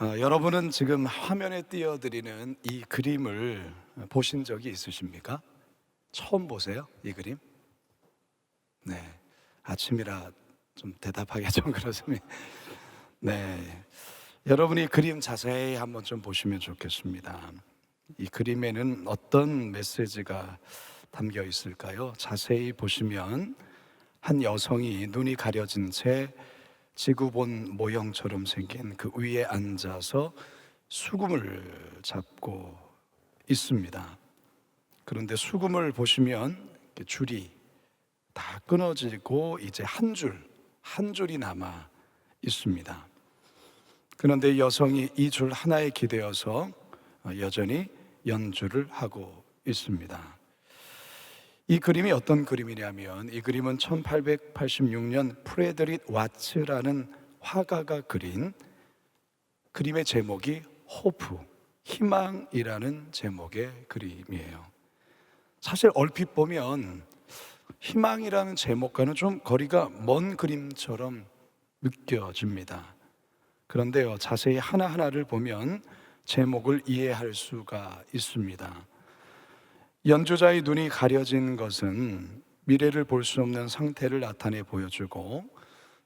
어, 여러분은 지금 화면에 띄워드리는 이 그림을 보신 적이 있으십니까? 처음 보세요, 이 그림? 네, 아침이라 좀 대답하기 좀 그렇습니다. 네, 여러분이 그림 자세히 한번 좀 보시면 좋겠습니다. 이 그림에는 어떤 메시지가 담겨 있을까요? 자세히 보시면 한 여성이 눈이 가려진 채 지구본 모형처럼 생긴 그 위에 앉아서 수금을 잡고 있습니다. 그런데 수금을 보시면 줄이 다 끊어지고 이제 한 줄, 한 줄이 남아 있습니다. 그런데 이 여성이 이 줄 하나에 기대어서 여전히 연주를 하고 있습니다. 이 그림이 어떤 그림이냐면 이 그림은 1886년 프레드릭 와츠라는 화가가 그린 그림의 제목이 호프, 희망이라는 제목의 그림이에요. 사실 얼핏 보면 희망이라는 제목과는 좀 거리가 먼 그림처럼 느껴집니다. 그런데요, 자세히 하나하나를 보면 제목을 이해할 수가 있습니다. 연주자의 눈이 가려진 것은 미래를 볼 수 없는 상태를 나타내 보여주고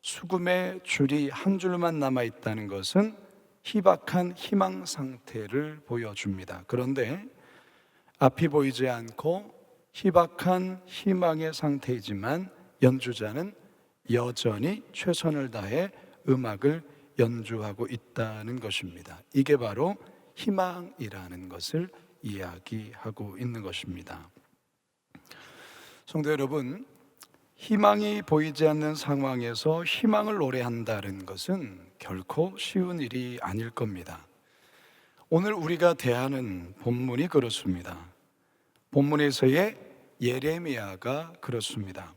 수금의 줄이 한 줄만 남아 있다는 것은 희박한 희망 상태를 보여줍니다. 그런데 앞이 보이지 않고 희박한 희망의 상태이지만 연주자는 여전히 최선을 다해 음악을 연주하고 있다는 것입니다. 이게 바로 희망이라는 것을 이야기하고 있는 것입니다. 성도 여러분, 희망이 보이지 않는 상황에서 희망을 노래한다는 것은 결코 쉬운 일이 아닐 겁니다. 오늘 우리가 대하는 본문이 그렇습니다. 본문에서의 예레미야가 그렇습니다.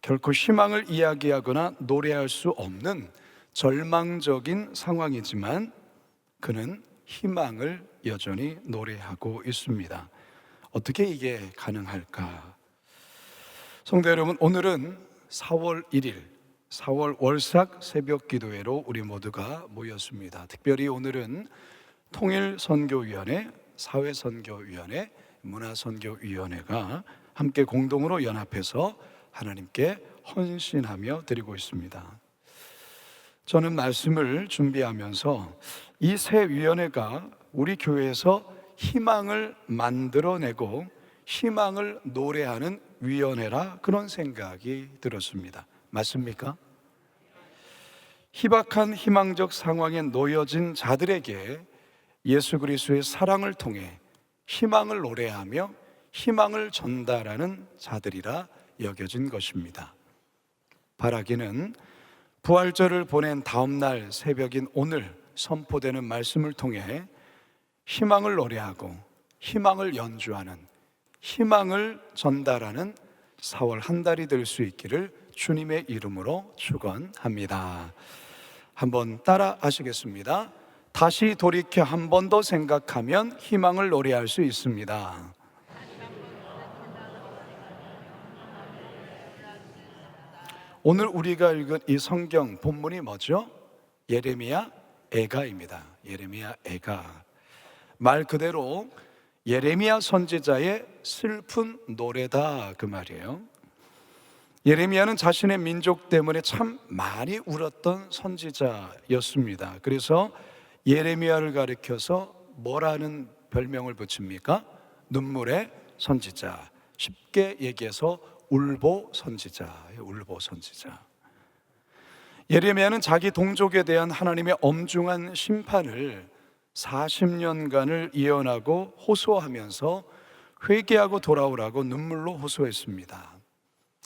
결코 희망을 이야기하거나 노래할 수 없는 절망적인 상황이지만 그는 희망을 여전히 노래하고 있습니다. 어떻게 이게 가능할까? 성도 여러분, 오늘은 4월 1일, 4월 월삭 새벽 기도회로 우리 모두가 모였습니다. 특별히 오늘은 통일선교위원회, 사회선교위원회, 문화선교위원회가 함께 공동으로 연합해서 하나님께 헌신하며 드리고 있습니다. 저는 말씀을 준비하면서 이 새 위원회가 우리 교회에서 희망을 만들어내고 희망을 노래하는 위원회라 그런 생각이 들었습니다. 맞습니까? 희박한 희망적 상황에 놓여진 자들에게 예수 그리스도의 사랑을 통해 희망을 노래하며 희망을 전달하는 자들이라 여겨진 것입니다. 바라기는 부활절을 보낸 다음 날 새벽인 오늘 선포되는 말씀을 통해 희망을 노래하고 희망을 연주하는 희망을 전달하는 4월 한 달이 될 수 있기를 주님의 이름으로 축원합니다. 한번 따라 하시겠습니다. 다시 돌이켜 한 번 더 생각하면 희망을 노래할 수 있습니다. 오늘 우리가 읽은 이 성경 본문이 뭐죠? 예레미야 애가입니다. 예레미야 애가. 말 그대로 예레미야 선지자의 슬픈 노래다 그 말이에요. 예레미야는 자신의 민족 때문에 참 많이 울었던 선지자였습니다. 그래서 예레미야를 가리켜서 뭐라는 별명을 붙입니까? 눈물의 선지자. 쉽게 얘기해서 울보 선지자. 울보 선지자. 예레미야는 자기 동족에 대한 하나님의 엄중한 심판을 40년간을 예언하고 호소하면서 회개하고 돌아오라고 눈물로 호소했습니다.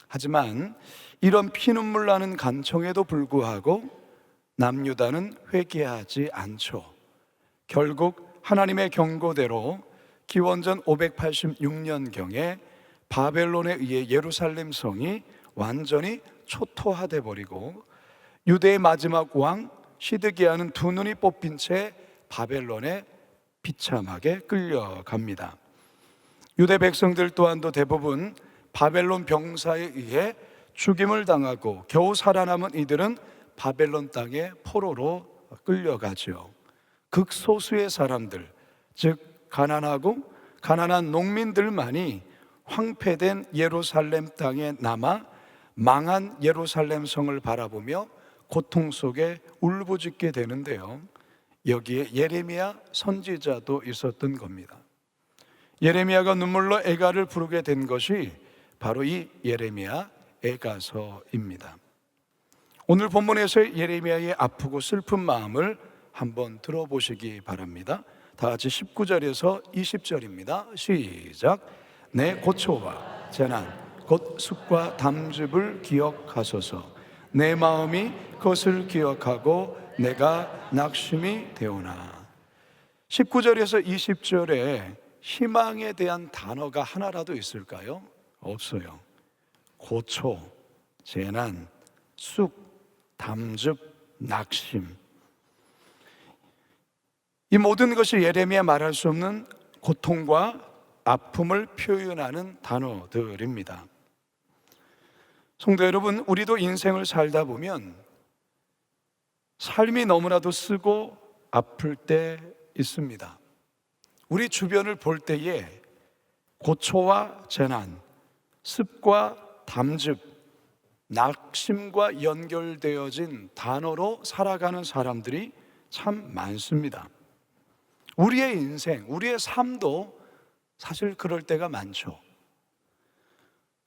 하지만 이런 피눈물 나는 간청에도 불구하고 남유다는 회개하지 않죠. 결국 하나님의 경고대로 기원전 586년경에 바벨론에 의해 예루살렘 성이 완전히 초토화돼 버리고 유대의 마지막 왕 시드기야는 두 눈이 뽑힌 채 바벨론에 비참하게 끌려갑니다. 유대 백성들 또한도 대부분 바벨론 병사에 의해 죽임을 당하고 겨우 살아남은 이들은 바벨론 땅의 포로로 끌려가죠. 극소수의 사람들, 즉 가난하고 가난한 농민들만이 황폐된 예루살렘 땅에 남아 망한 예루살렘 성을 바라보며 고통 속에 울부짖게 되는데요. 여기에 예레미야 선지자도 있었던 겁니다. 예레미야가 눈물로 애가를 부르게 된 것이 바로 이 예레미야 애가서입니다. 오늘 본문에서 예레미야의 아프고 슬픈 마음을 한번 들어보시기 바랍니다. 다 같이 19절에서 20절입니다. 시작. 내 고초와 재난 곧 숙과 담즙을 기억하소서. 내 마음이 그것을 기억하고 내가 낙심이 되오나. 19절에서 20절에 희망에 대한 단어가 하나라도 있을까요? 없어요. 고초, 재난, 쑥, 담즙, 낙심. 이 모든 것이 예레미야 말할 수 없는 고통과 아픔을 표현하는 단어들입니다. 성도 여러분, 우리도 인생을 살다 보면 삶이 너무나도 쓰고 아플 때 있습니다. 우리 주변을 볼 때에 고초와 재난, 습과 담즙, 낙심과 연결되어진 단어로 살아가는 사람들이 참 많습니다. 우리의 인생, 우리의 삶도 사실 그럴 때가 많죠.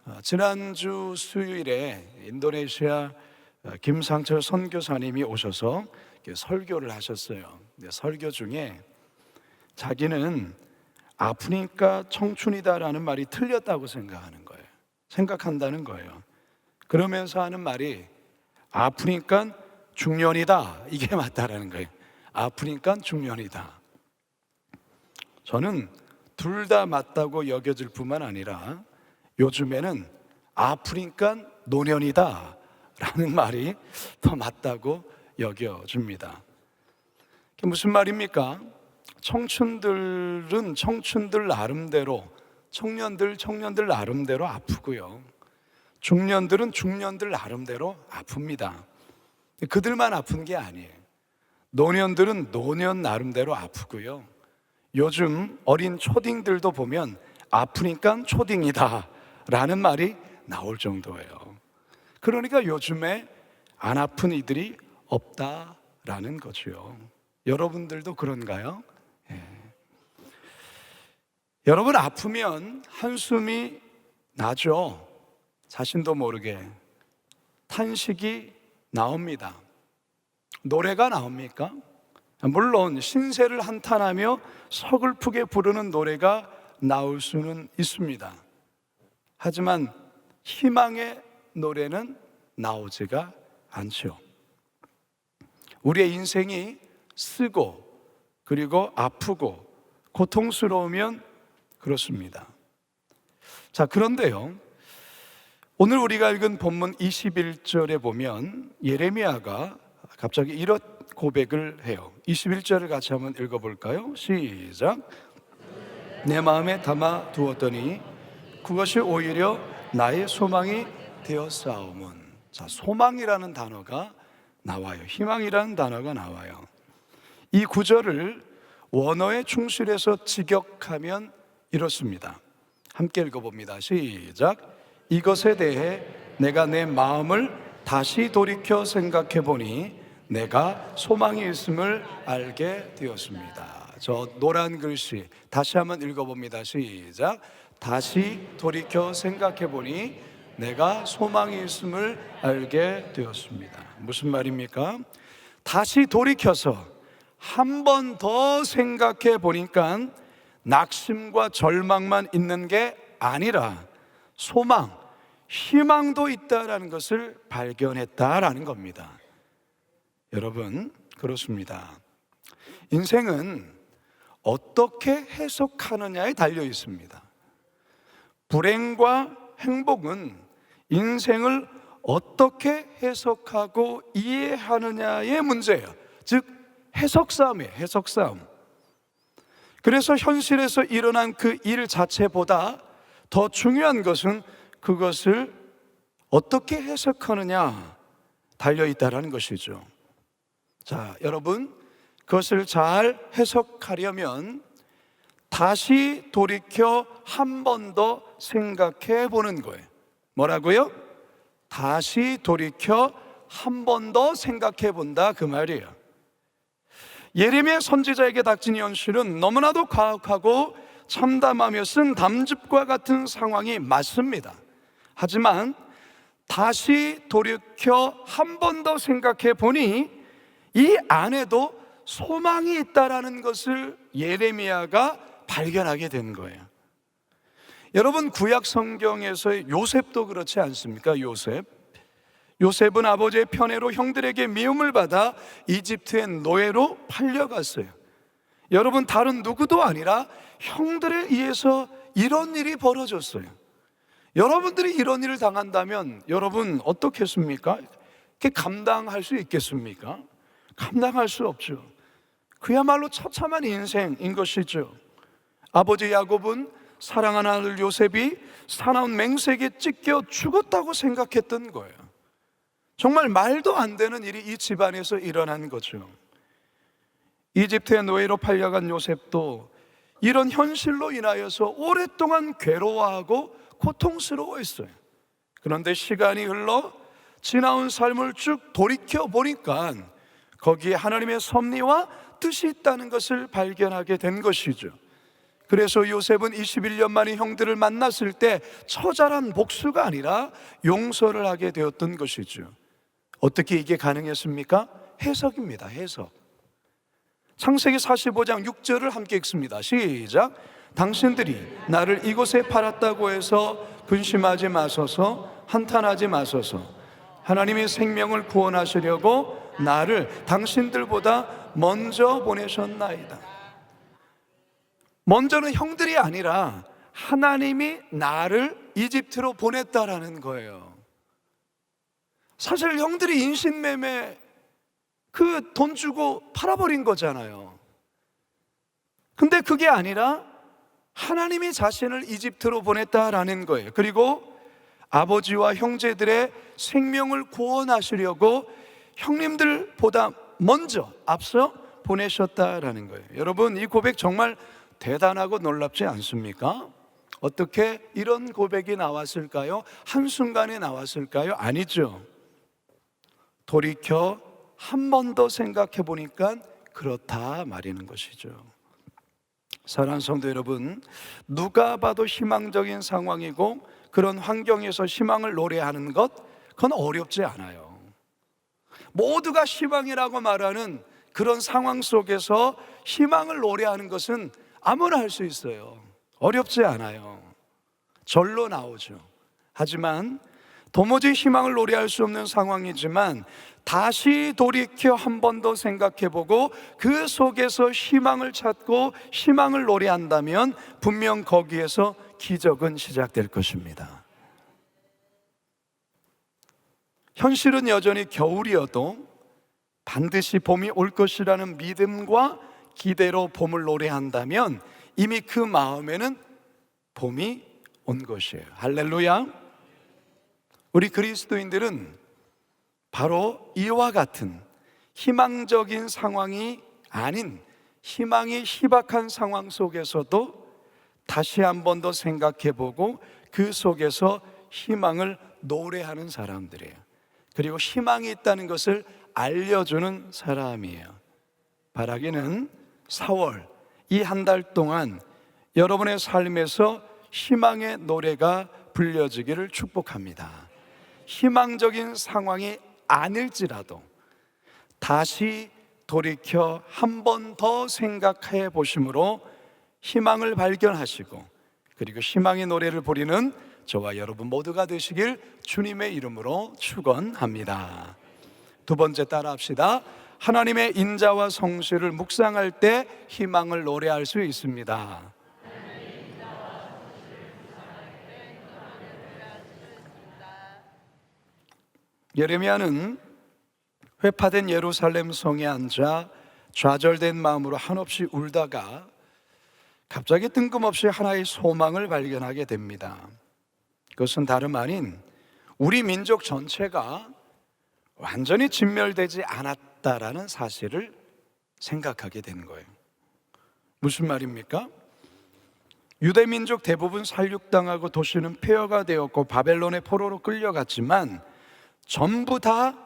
어, 지난주 수요일에 인도네시아 어, 김상철 선교사님이 오셔서 설교를 하셨어요. 설교 중에 자기는 아프니까 청춘이다라는 말이 틀렸다고 생각하는 거예요. 생각한다는 거예요. 그러면서 하는 말이 아프니까 중년이다. 이게 맞다라는 거예요. 아프니까 중년이다. 저는 둘 다 맞다고 여겨질 뿐만 아니라 요즘에는 아프니까 노년이다. 라는 말이 더 맞다고 여겨집니다. 무슨 말입니까? 청춘들은 청춘들 나름대로, 청년들, 청년들 나름대로 아프고요. 중년들은 중년들 나름대로 아픕니다. 그들만 아픈 게 아니에요. 노년들은 노년 나름대로 아프고요. 요즘 어린 초딩들도 보면 아프니까 초딩이다 라는 말이 나올 정도예요. 그러니까 요즘에 안 아픈 이들이 없다라는 거죠. 여러분들도 그런가요? 예. 여러분 아프면 한숨이 나죠. 자신도 모르게 탄식이 나옵니다. 노래가 나옵니까? 물론 신세를 한탄하며 서글프게 부르는 노래가 나올 수는 있습니다. 하지만 희망의 노래는 나오지가 않죠. 우리의 인생이 쓰고 그리고 아프고 고통스러우면 그렇습니다. 자, 그런데요. 오늘 우리가 읽은 본문 21절에 보면 예레미야가 갑자기 이런 고백을 해요. 21절을 같이 한번 읽어 볼까요? 시작. 내 마음에 담아 두었더니 그것이 오히려 나의 소망이 되었사오문. 자, 소망이라는 단어가 나와요. 희망이라는 단어가 나와요. 이 구절을 원어에 충실해서 직역하면 이렇습니다. 함께 읽어봅니다. 시작. 이것에 대해 내가 내 마음을 다시 돌이켜 생각해 보니 내가 소망이 있음을 알게 되었습니다. 저 노란 글씨 다시 한번 읽어봅니다. 시작. 다시 돌이켜 생각해 보니 내가 소망이 있음을 알게 되었습니다. 무슨 말입니까? 다시 돌이켜서 한 번 더 생각해 보니까 낙심과 절망만 있는 게 아니라 소망, 희망도 있다라는 것을 발견했다라는 겁니다. 여러분, 그렇습니다. 인생은 어떻게 해석하느냐에 달려 있습니다. 불행과 행복은 인생을 어떻게 해석하고 이해하느냐의 문제예요. 즉, 해석 싸움이에요. 해석 싸움. 그래서 현실에서 일어난 그 일 자체보다 더 중요한 것은 그것을 어떻게 해석하느냐 달려 있다라는 것이죠. 자, 여러분 그것을 잘 해석하려면 다시 돌이켜 한 번 더 생각해 보는 거예요. 뭐라고요? 다시 돌이켜 한 번 더 생각해 본다 그 말이에요. 예레미야 선지자에게 닥친 현실은 너무나도 가혹하고 참담하며 쓴 담즙과 같은 상황이 맞습니다. 하지만 다시 돌이켜 한 번 더 생각해 보니 이 안에도 소망이 있다라는 것을 예레미야가 발견하게 된 거예요. 여러분 구약 성경에서의 요셉도 그렇지 않습니까? 요셉. 요셉은 아버지의 편애로 형들에게 미움을 받아 이집트의 노예로 팔려갔어요. 여러분 다른 누구도 아니라 형들에 의해서 이런 일이 벌어졌어요. 여러분들이 이런 일을 당한다면 여러분 어떻겠습니까? 그게 감당할 수 있겠습니까? 감당할 수 없죠. 그야말로 처참한 인생인 것이죠. 아버지 야곱은 사랑하는 아들 요셉이 사나운 맹세에게 찢겨 죽었다고 생각했던 거예요. 정말 말도 안 되는 일이 이 집안에서 일어난 거죠. 이집트의 노예로 팔려간 요셉도 이런 현실로 인하여서 오랫동안 괴로워하고 고통스러워했어요. 그런데 시간이 흘러 지나온 삶을 쭉 돌이켜 보니까 거기에 하나님의 섭리와 뜻이 있다는 것을 발견하게 된 것이죠. 그래서 요셉은 21년 만에 형들을 만났을 때 처절한 복수가 아니라 용서를 하게 되었던 것이죠. 어떻게 이게 가능했습니까? 해석입니다. 해석. 창세기 45장 6절을 함께 읽습니다. 시작. 당신들이 나를 이곳에 팔았다고 해서 근심하지 마소서, 한탄하지 마소서. 하나님의 생명을 구원하시려고 나를 당신들보다 먼저 보내셨나이다. 먼저는 형들이 아니라 하나님이 나를 이집트로 보냈다라는 거예요. 사실 형들이 인신매매 그 돈 주고 팔아버린 거잖아요. 근데 그게 아니라 하나님이 자신을 이집트로 보냈다라는 거예요. 그리고 아버지와 형제들의 생명을 구원하시려고 형님들보다 먼저 앞서 보내셨다라는 거예요. 여러분, 이 고백 정말 대단하고 놀랍지 않습니까? 어떻게 이런 고백이 나왔을까요? 한순간에 나왔을까요? 아니죠. 돌이켜 한 번 더 생각해 보니까 그렇다 말이는 것이죠. 사랑하는 성도 여러분, 누가 봐도 희망적인 상황이고 그런 환경에서 희망을 노래하는 것, 그건 어렵지 않아요. 모두가 희망이라고 말하는 그런 상황 속에서 희망을 노래하는 것은 아무나 할 수 있어요. 어렵지 않아요. 절로 나오죠. 하지만 도무지 희망을 노래할 수 없는 상황이지만 다시 돌이켜 한 번 더 생각해 보고 그 속에서 희망을 찾고 희망을 노래한다면 분명 거기에서 기적은 시작될 것입니다. 현실은 여전히 겨울이어도 반드시 봄이 올 것이라는 믿음과 기대로 봄을 노래한다면 이미 그 마음에는 봄이 온 것이에요. 할렐루야. 우리 그리스도인들은 바로 이와 같은 희망적인 상황이 아닌 희망이 희박한 상황 속에서도 다시 한 번 더 생각해 보고 그 속에서 희망을 노래하는 사람들이에요. 그리고 희망이 있다는 것을 알려주는 사람이에요. 바라기는 4월 이 한 달 동안 여러분의 삶에서 희망의 노래가 불려지기를 축복합니다. 희망적인 상황이 아닐지라도 다시 돌이켜 한 번 더 생각해 보심으로 희망을 발견하시고 그리고 희망의 노래를 부리는 저와 여러분 모두가 되시길 주님의 이름으로 축원합니다. 두 번째 따라 합시다. 하나님의 인자와 성실을 묵상할 때 희망을 노래할 수 있습니다. 예레미야는 회파된 예루살렘 성에 앉아 좌절된 마음으로 한없이 울다가 갑자기 뜬금없이 하나의 소망을 발견하게 됩니다. 그것은 다름 아닌 우리 민족 전체가 완전히 진멸되지 않았다 라는 사실을 생각하게 되는 거예요. 무슨 말입니까? 유대 민족 대부분 살육당하고 도시는 폐허가 되었고 바벨론의 포로로 끌려갔지만 전부 다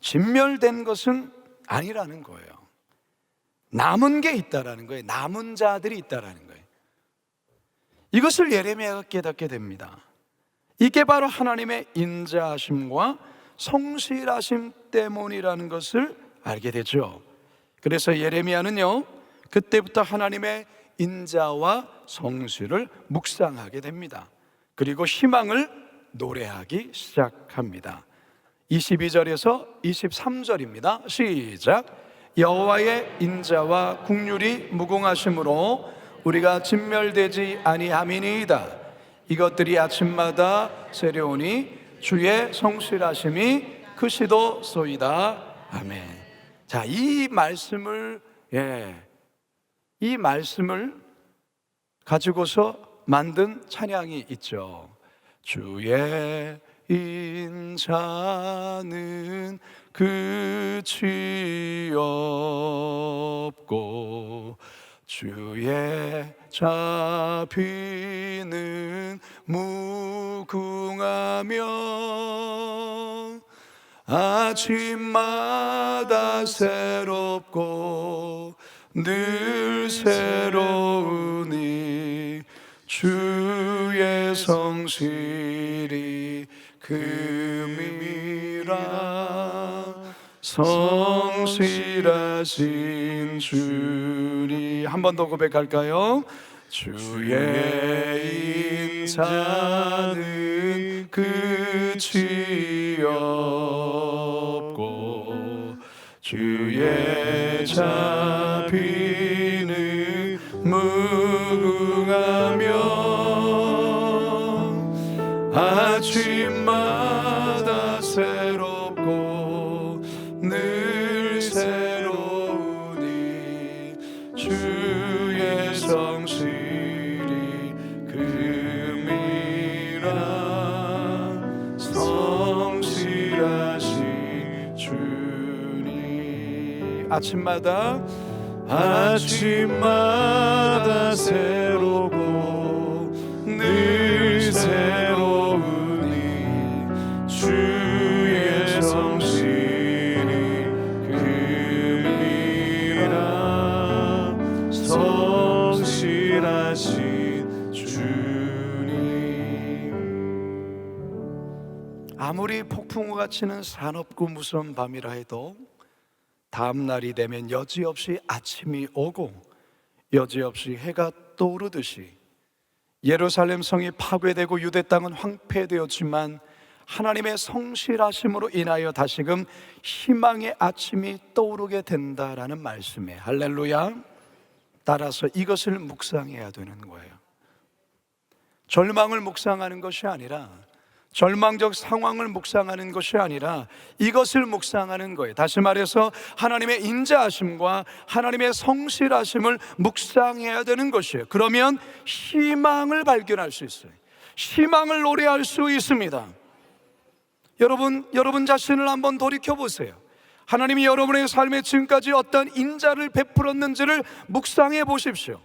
진멸된 것은 아니라는 거예요. 남은 게 있다라는 거예요. 남은 자들이 있다라는 거예요. 이것을 예레미야가 깨닫게 됩니다. 이게 바로 하나님의 인자하심과 성실하심 때문이라는 것을 알게 되죠. 그래서 예레미야는요, 그때부터 하나님의 인자와 성실을 묵상하게 됩니다. 그리고 희망을 노래하기 시작합니다. 22절에서 23절입니다. 시작. 여호와의 인자와 국률이 무궁하심으로 우리가 진멸되지 아니함이니이다. 이것들이 아침마다 새려오니 주의 성실하심이 크시도 소이다. 아멘. 자, 이 말씀을 예. 이 말씀을 가지고서 만든 찬양이 있죠. 주의 인자는 끝이 없고 주의 자비는 무궁하며 아침마다 새롭고 늘 새로우니 주의 성실이 금이라. 성실하신 주니 한번 더 고백할까요? 주의 인자는 끝이 없고 주의 자 아침마다 아침마다 새롭고 늘 새로우니 주의 성실이 금이라. 성실하신 주님. 아무리 폭풍우가 치는 산업구 무서운 밤이라 해도 다음 날이 되면 여지없이 아침이 오고 여지없이 해가 떠오르듯이 예루살렘 성이 파괴되고 유대 땅은 황폐되었지만 하나님의 성실하심으로 인하여 다시금 희망의 아침이 떠오르게 된다라는 말씀에 할렐루야. 따라서 이것을 묵상해야 되는 거예요. 절망을 묵상하는 것이 아니라 절망적 상황을 묵상하는 것이 아니라 이것을 묵상하는 거예요. 다시 말해서 하나님의 인자하심과 하나님의 성실하심을 묵상해야 되는 것이에요. 그러면 희망을 발견할 수 있어요. 희망을 노래할 수 있습니다. 여러분, 여러분 자신을 한번 돌이켜 보세요. 하나님이 여러분의 삶에 지금까지 어떤 인자를 베풀었는지를 묵상해 보십시오.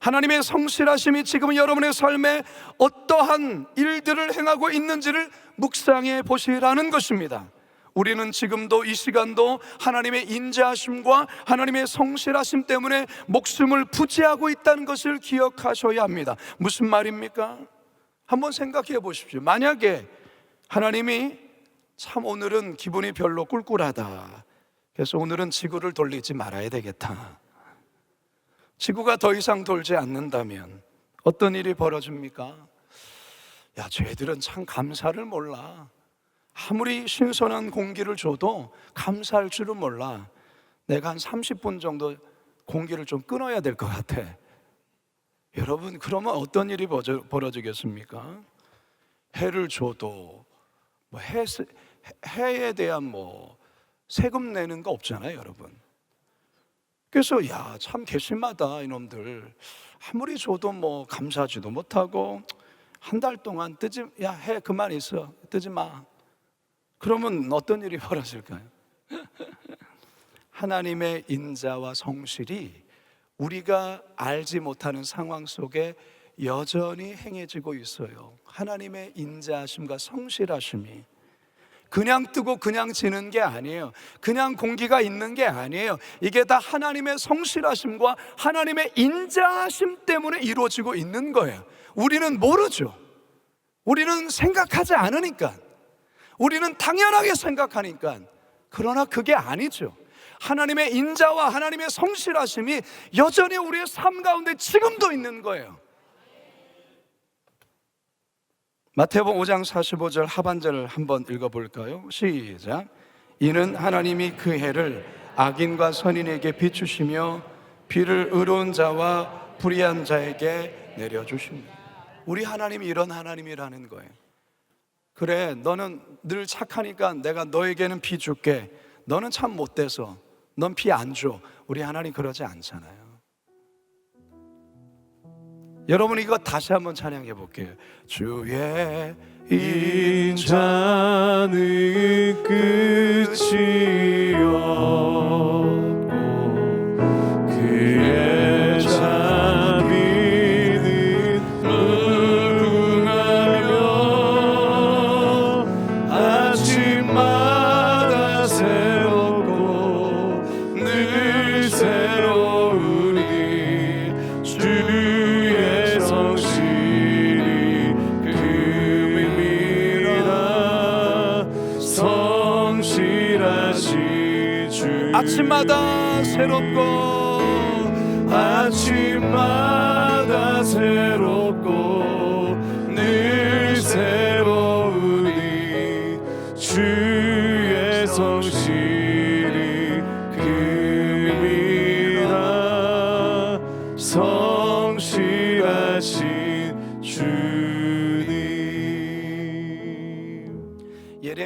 하나님의 성실하심이 지금 여러분의 삶에 어떠한 일들을 행하고 있는지를 묵상해 보시라는 것입니다. 우리는 지금도 이 시간도 하나님의 인자하심과 하나님의 성실하심 때문에 목숨을 부지하고 있다는 것을 기억하셔야 합니다. 무슨 말입니까? 한번 생각해 보십시오. 만약에 하나님이 참 오늘은 기분이 별로 꿀꿀하다. 그래서 오늘은 지구를 돌리지 말아야 되겠다. 지구가 더 이상 돌지 않는다면 어떤 일이 벌어집니까? 야, 쟤들은 참 감사를 몰라. 아무리 신선한 공기를 줘도 감사할 줄은 몰라. 내가 한 30분 정도 공기를 좀 끊어야 될 것 같아. 여러분, 그러면 어떤 일이 벌어지겠습니까? 해를 줘도 뭐 해, 해에 대한 뭐 세금 내는 거 없잖아요, 여러분. 그래서 야 참 괘씸하다 이놈들 아무리 줘도 뭐 감사하지도 못하고 한 달 동안 뜨지 야 해 그만 있어 뜨지 마 그러면 어떤 일이 벌어질까요? 하나님의 인자와 성실이 우리가 알지 못하는 상황 속에 여전히 행해지고 있어요. 하나님의 인자하심과 성실하심이 그냥 뜨고 그냥 지는 게 아니에요. 그냥 공기가 있는 게 아니에요. 이게 다 하나님의 성실하심과 하나님의 인자하심 때문에 이루어지고 있는 거예요. 우리는 모르죠. 우리는 생각하지 않으니까. 우리는 당연하게 생각하니까. 그러나 그게 아니죠. 하나님의 인자와 하나님의 성실하심이 여전히 우리의 삶 가운데 지금도 있는 거예요. 마태복음 5장 45절 하반절을 한번 읽어볼까요? 시작. 이는 하나님이 그 해를 악인과 선인에게 비추시며 비를 의로운 자와 불의한 자에게 내려주십니다. 우리 하나님이 이런 하나님이라는 거예요. 그래, 너는 늘 착하니까 내가 너에게는 비 줄게. 너는 참 못돼서 넌 비 안 줘. 우리 하나님 그러지 않잖아요. 여러분 이거 다시 한번 찬양해 볼게요. 주의 인자 인자는 끝이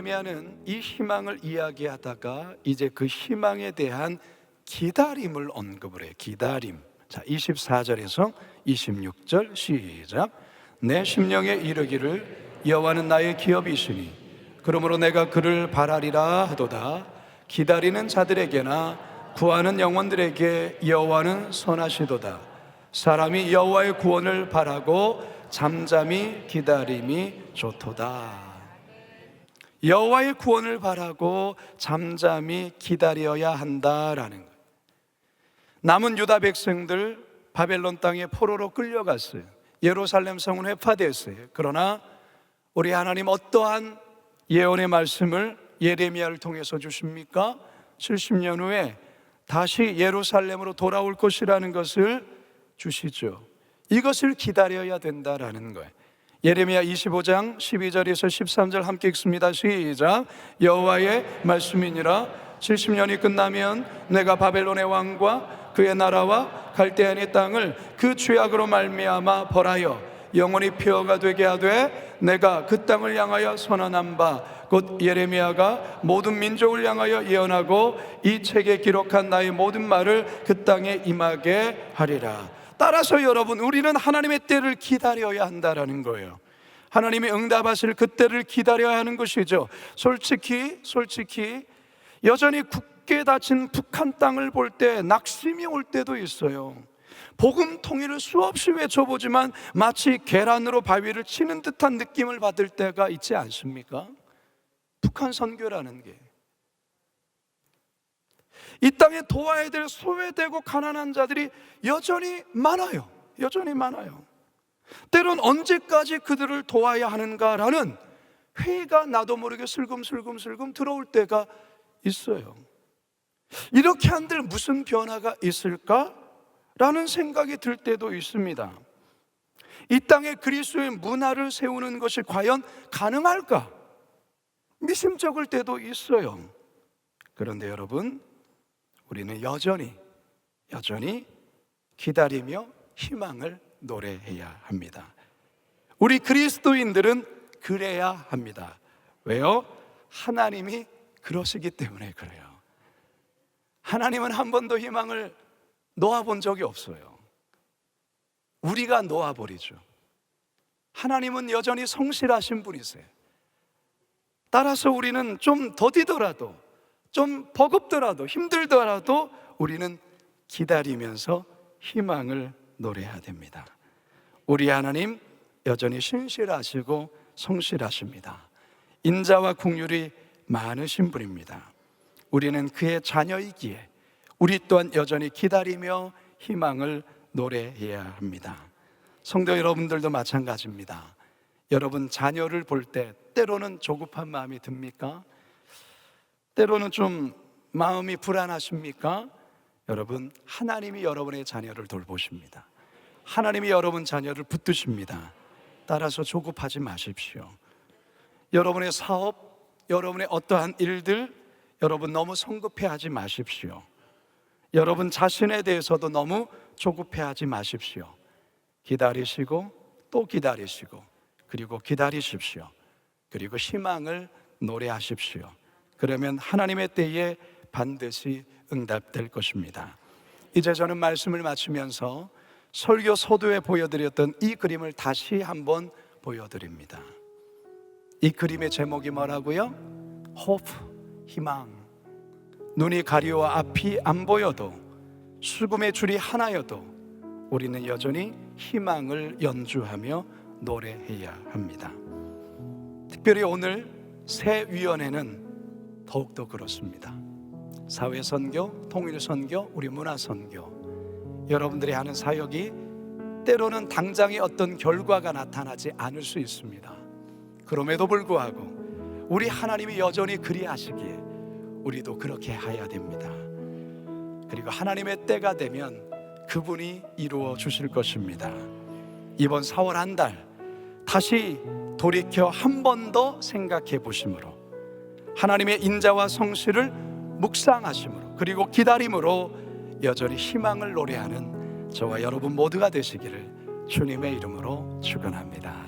예레미야는 이 희망을 이야기하다가 이제 그 희망에 대한 기다림을 언급을 해요. 기다림. 자, 24절에서 26절 시작. 내 심령에 이르기를 여호와는 나의 기업이시니 그러므로 내가 그를 바라리라 하도다. 기다리는 자들에게나 구하는 영혼들에게 여호와는 선하시도다. 사람이 여호와의 구원을 바라고 잠잠히 기다림이 좋도다. 여호와의 구원을 바라고 잠잠히 기다려야 한다라는 거예요. 남은 유다 백성들 바벨론 땅에 포로로 끌려갔어요. 예루살렘 성은 회파됐어요. 그러나 우리 하나님 어떠한 예언의 말씀을 예레미야를 통해서 주십니까? 70년 후에 다시 예루살렘으로 돌아올 것이라는 것을 주시죠. 이것을 기다려야 된다라는 거예요. 예레미야 25장 12절에서 13절 함께 읽습니다. 시작. 여호와의 말씀이니라 70년이 끝나면 내가 바벨론의 왕과 그의 나라와 갈대아의 땅을 그 죄악으로 말미암아 벌하여 영원히 피어가 되게 하되 내가 그 땅을 향하여 선언한 바 곧 예레미야가 모든 민족을 향하여 예언하고 이 책에 기록한 나의 모든 말을 그 땅에 임하게 하리라. 따라서 여러분 우리는 하나님의 때를 기다려야 한다라는 거예요. 하나님이 응답하실 그때를 기다려야 하는 것이죠. 솔직히 솔직히 여전히 굳게 닫힌 북한 땅을 볼 때 낙심이 올 때도 있어요. 복음 통일을 수없이 외쳐보지만 마치 계란으로 바위를 치는 듯한 느낌을 받을 때가 있지 않습니까? 북한 선교라는 게. 이 땅에 도와야 될 소외되고 가난한 자들이 여전히 많아요. 여전히 많아요. 때론 언제까지 그들을 도와야 하는가라는 회의가 나도 모르게 슬금슬금슬금 들어올 때가 있어요. 이렇게 한들 무슨 변화가 있을까? 라는 생각이 들 때도 있습니다. 이 땅에 그리스도의 문화를 세우는 것이 과연 가능할까? 미심쩍을 때도 있어요. 그런데 여러분, 우리는 여전히, 여전히 기다리며 희망을 노래해야 합니다. 우리 그리스도인들은 그래야 합니다. 왜요? 하나님이 그러시기 때문에 그래요. 하나님은 한 번도 희망을 놓아본 적이 없어요. 우리가 놓아버리죠. 하나님은 여전히 성실하신 분이세요. 따라서 우리는 좀 더디더라도 좀 버겁더라도 힘들더라도 우리는 기다리면서 희망을 노래해야 됩니다. 우리 하나님 여전히 신실하시고 성실하십니다. 인자와 국률이 많으신 분입니다. 우리는 그의 자녀이기에 우리 또한 여전히 기다리며 희망을 노래해야 합니다. 성도 여러분들도 마찬가지입니다. 여러분 자녀를 볼 때 때로는 조급한 마음이 듭니까? 때로는 좀 마음이 불안하십니까? 여러분 하나님이 여러분의 자녀를 돌보십니다. 하나님이 여러분 자녀를 붙드십니다. 따라서 조급하지 마십시오. 여러분의 사업, 여러분의 어떠한 일들, 여러분 너무 성급해 하지 마십시오. 여러분 자신에 대해서도 너무 조급해 하지 마십시오. 기다리시고 또 기다리시고 그리고 기다리십시오. 그리고 희망을 노래하십시오. 그러면 하나님의 때에 반드시 응답될 것입니다. 이제 저는 말씀을 마치면서 설교 소도에 보여드렸던 이 그림을 다시 한번 보여드립니다. 이 그림의 제목이 뭐라고요? hope, 희망. 눈이 가리워 앞이 안 보여도 수금의 줄이 하나여도 우리는 여전히 희망을 연주하며 노래해야 합니다. 특별히 오늘 새 위원회는 더욱더 그렇습니다. 사회 선교, 통일 선교, 우리 문화 선교. 여러분들이 하는 사역이 때로는 당장의 어떤 결과가 나타나지 않을 수 있습니다. 그럼에도 불구하고 우리 하나님이 여전히 그리하시기에 우리도 그렇게 해야 됩니다. 그리고 하나님의 때가 되면 그분이 이루어 주실 것입니다. 이번 4월 한 달 다시 돌이켜 한 번 더 생각해 보심으로 하나님의 인자와 성실을 묵상하심으로 그리고 기다림으로 여전히 희망을 노래하는 저와 여러분 모두가 되시기를 주님의 이름으로 축원합니다.